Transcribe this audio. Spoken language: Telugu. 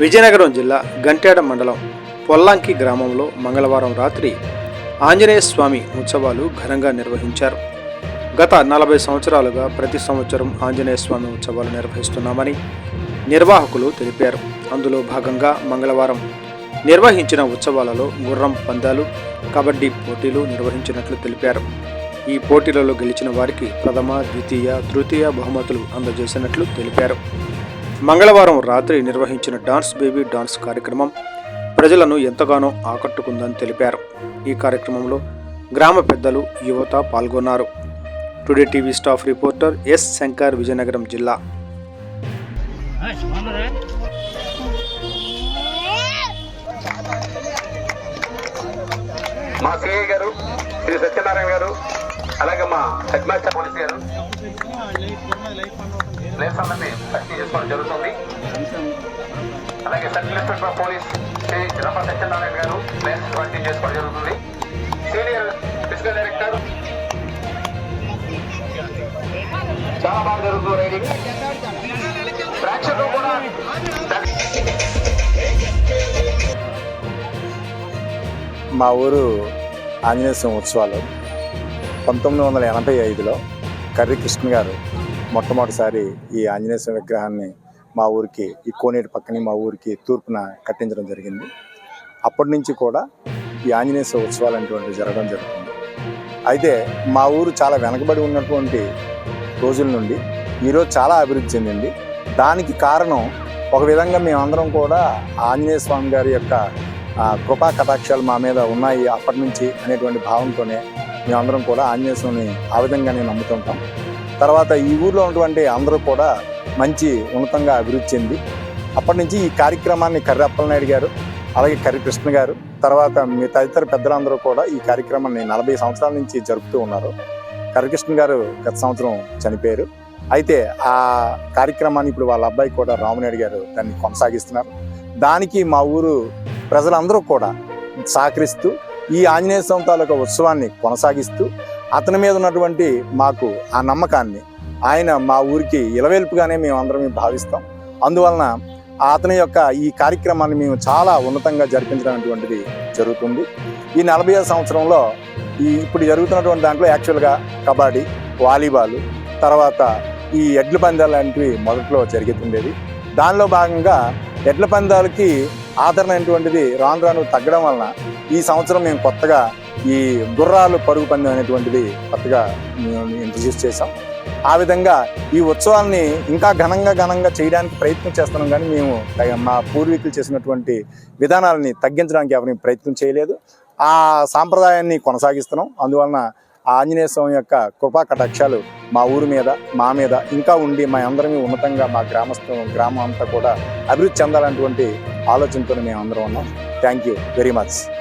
విజయనగరం జిల్లా గంట్యాడ మండలం పొల్లాంకి గ్రామంలో మంగళవారం రాత్రి ఆంజనేయ స్వామి ఉత్సవాలు ఘనంగా నిర్వహించారు. గత నలభై సంవత్సరాలుగా ప్రతి సంవత్సరం ఆంజనేయ స్వామి ఉత్సవాలు నిర్వహిస్తున్నామని నిర్వాహకులు తెలిపారు. అందులో భాగంగా మంగళవారం నిర్వహించిన ఉత్సవాలలో గుర్రం పందాలు కబడ్డీ పోటీలు నిర్వహించినట్లు తెలిపారు. ఈ పోటీలలో గెలిచిన వారికి ప్రథమ ద్వితీయ తృతీయ బహుమతులు అందజేసినట్లు తెలిపారు. మంగళవారం రాత్రి నిర్వహించిన డాన్స్ బేబీ డాన్స్ కార్యక్రమం ప్రజలను ఎంతగానో ఆకట్టుకుందని తెలిపారు. ఈ కార్యక్రమంలో గ్రామ పెద్దలు యువత పాల్గొన్నారు. Today TV staff reporter S Shankar Vizianagaram జిల్లా. మా సిఐ గారు శ్రీ సత్యనారాయణ గారు అలాగే మా హెడ్ మాస్టర్ పోలీస్ గారు. లైఫ్ అన్నది తనిఖీ చేసుకోవడం జరుగుతుంది. అలాగే sub inspector police Shri Rama Satyanarayana గారు ప్లేస్ తనిఖీ చేసుకోవడం జరుగుతుంది. సీనియర్ ఫిజికల్ డైరెక్టర్ చాలా బాగా జరుగుతుంది రైడింగ్ ప్రేక్షకులు కూడా మా ఊరు ఆంజనేయ స్వామి ఉత్సవాలు పంతొమ్మిది వందల ఎనభై ఐదులో కర్రీ కృష్ణ గారు మొట్టమొదటిసారి ఈ ఆంజనేయ స్వామి విగ్రహాన్ని మా ఊరికి ఈ కోనేటి పక్కనే మా ఊరికి తూర్పున కట్టించడం జరిగింది. అప్పటి నుంచి కూడా ఈ ఆంజనేయ స్వామి ఉత్సవాలు అనేటువంటివి జరగడం జరుగుతుంది. అయితే మా ఊరు చాలా వెనకబడి ఉన్నటువంటి రోజుల నుండి ఈరోజు చాలా అభివృద్ధి చెందింది. దానికి కారణం ఒక విధంగా మేమందరం కూడా ఆంజనేయ స్వామి గారి యొక్క కృపా కటాక్షాలు మా మీద ఉన్నాయి అప్పటి నుంచి అనేటువంటి భావంతోనే మేమందరం కూడా ఆంజనేయ స్వామిని ఆ విధంగానే నమ్ముతుంటాం. తర్వాత ఈ ఊర్లో ఉన్నటువంటి అందరూ కూడా మంచి ఉన్నతంగా అభివృద్ధి చెంది అప్పటి నుంచి ఈ కార్యక్రమాన్ని కర్రి అప్పలనాయుడు గారు అలాగే కర్రి కృష్ణ గారు తర్వాత మీ తదితర పెద్దలందరూ కూడా ఈ కార్యక్రమాన్ని నలభై సంవత్సరాల నుంచి జరుపుతూ ఉన్నారు. కర్రకృష్ణ గారు గత సంవత్సరం చనిపోయారు. అయితే ఆ కార్యక్రమాన్ని ఇప్పుడు వాళ్ళ అబ్బాయి కూడా రామనాయుడు గారు దాన్ని కొనసాగిస్తున్నారు. దానికి మా ఊరు ప్రజలందరూ కూడా సహకరిస్తూ ఈ ఆంజనేయ స్వామి తాలూకా ఉత్సవాన్ని కొనసాగిస్తూ అతని మీద ఉన్నటువంటి మాకు ఆ నమ్మకాన్ని ఆయన మా ఊరికి ఇలవేల్పుగానే మేము అందరం భావిస్తాం. అందువలన అతని యొక్క ఈ కార్యక్రమాన్ని మేము చాలా ఉన్నతంగా జరిపించడం అటువంటిది జరుగుతుంది. ఈ నలభై సంవత్సరంలో ఈ ఇప్పుడు జరుగుతున్నటువంటి దాంట్లో యాక్చువల్గా కబడ్డీ వాలీబాల్ తర్వాత ఈ ఎడ్ల పందాలు లాంటివి మొదట్లో జరుగుతుండేది. దానిలో భాగంగా ఎడ్ల పందాలకి ఆదరణ అనేటువంటిది రాను రాను తగ్గడం వలన ఈ సంవత్సరం మేము కొత్తగా ఈ గుర్రాలు పరుగు పందెం అనేటువంటిది కొత్తగా మేము ఇంట్రడ్యూస్ చేసాం ఆ విధంగా ఈ ఉత్సవాల్ని ఇంకా ఘనంగా ఘనంగా చేయడానికి ప్రయత్నం చేస్తున్నాం కానీ మేము మా పూర్వీకులు చేసినటువంటి విధానాలని తగ్గించడానికి ఎవరిని ప్రయత్నం చేయలేదు. ఆ సాంప్రదాయాన్ని కొనసాగిస్తున్నాం. అందువలన ఆ ఆంజనేయ స్వామి యొక్క కృపా కటాక్షాలు మా ఊరి మీద మా మీద ఇంకా ఉండి మా అందరమీ ఉన్నతంగా మా గ్రామస్థ గ్రామం అంతా కూడా అభివృద్ధి చెందాలన్నటువంటి ఆలోచనతో మేము అందరం ఉన్నాం. Thank you very much